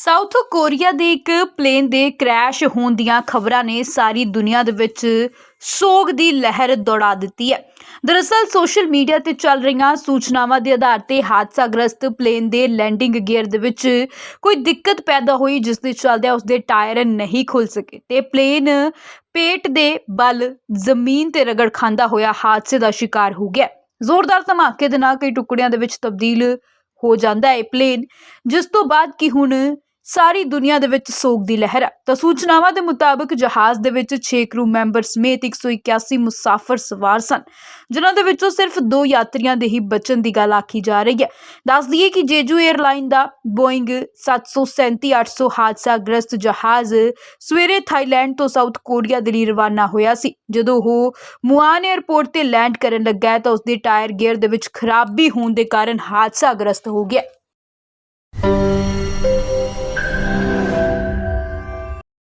South Korea ਦੇ ਇੱਕ plain ਦੇ ਕ੍ਰੈਸ਼ ਹੋਣ ਦੀਆਂ ਖਬਰਾਂ ਨੇ ਸਾਰੀ ਦੁਨੀਆ ਦੇ ਵਿੱਚ ਸੋਗ ਦੀ ਲਹਿਰ ਦੌੜਾ ਦਿੱਤੀ ਹੈ। ਦਰਅਸਲ ਸੋਸ਼ਲ ਮੀਡੀਆ ਤੇ ਚੱਲ ਰਹੀਆਂ ਸੂਚਨਾਵਾਂ ਦੇ ਆਧਾਰ ਤੇ ਹਾਦਸਾਗ੍ਰਸਤ ਪਲੇਨ ਦੇ ਲੈਂਡਿੰਗ ਗੇਅਰ ਦੇ ਵਿੱਚ ਕੋਈ ਦਿੱਕਤ ਪੈਦਾ ਹੋਈ, ਜਿਸ ਦੇ ਚੱਲਦਿਆਂ ਉਸਦੇ ਟਾਇਰ ਨਹੀਂ ਖੁੱਲ ਸਕੇ ਤੇ ਪਲੇਨ ਪੇਟ ਦੇ ਬਲ ਜ਼ਮੀਨ ਤੇ ਰਗੜ ਖਾਂਦਾ ਹੋਇਆ ਹਾਦਸੇ ਦਾ ਸ਼ਿਕਾਰ ਹੋ ਗਿਆ। ਜ਼ੋਰਦਾਰ ਧਮਾਕੇ ਦੇ ਨਾਲ ਕਈ ਟੁਕੜਿਆਂ ਦੇ ਵਿੱਚ ਤਬਦੀਲ ਹੋ ਜਾਂਦਾ ਹੈ ਪਲੇਨ। ਜਿਸ ਤੋਂ ਬਾਅਦ ਕਿ ਹੁਣ ਸਾਰੀ ਦੁਨੀਆ ਦੇ ਵਿੱਚ ਸੋਗ ਦੀ ਲਹਿਰ ਹੈ। ਤਾਂ ਸੂਚਨਾਵਾਂ ਦੇ ਮੁਤਾਬਕ ਜਹਾਜ਼ ਦੇ ਵਿੱਚ 6 ਕਰੂ ਮੈਂਬਰ ਸਮੇਤ 181 ਮੁਸਾਫਰ ਸਵਾਰ ਸਨ, ਜਿਨ੍ਹਾਂ ਦੇ ਵਿੱਚੋਂ ਸਿਰਫ ਦੋ ਯਾਤਰੀਆਂ ਦੇ ਹੀ ਬਚਣ ਦੀ ਗੱਲ ਆਖੀ ਜਾ ਰਹੀ ਹੈ। ਦੱਸ ਦਈਏ ਕਿ ਜੇਜੂ 에ਅਰਲਾਈਨ ਦਾ ਬੋਇੰਗ 737-800 ਹਾਦਸਾਗ੍ਰਸਤ ਜਹਾਜ਼ ਸਵੇਰੇ ਥਾਈਲੈਂਡ ਤੋਂ ਸਾਊਥ ਕੋਰੀਆ ਦੇ ਲਈ ਰਵਾਨਾ ਹੋਇਆ ਸੀ। ਜਦੋਂ ਉਹ ਮੁਆਨ 에ਅਰਪੋਰਟ ਤੇ ਲੈਂਡ ਕਰਨ ਲੱਗਾ ਤਾਂ ਉਸਦੇ ਟਾਇਰ ਗੇਅਰ ਦੇ ਵਿੱਚ ਖਰਾਬੀ ਹੋਣ ਦੇ ਕਾਰਨ ਹਾਦਸਾ ਗ੍ਰਸਤ ਹੋ ਗਿਆ।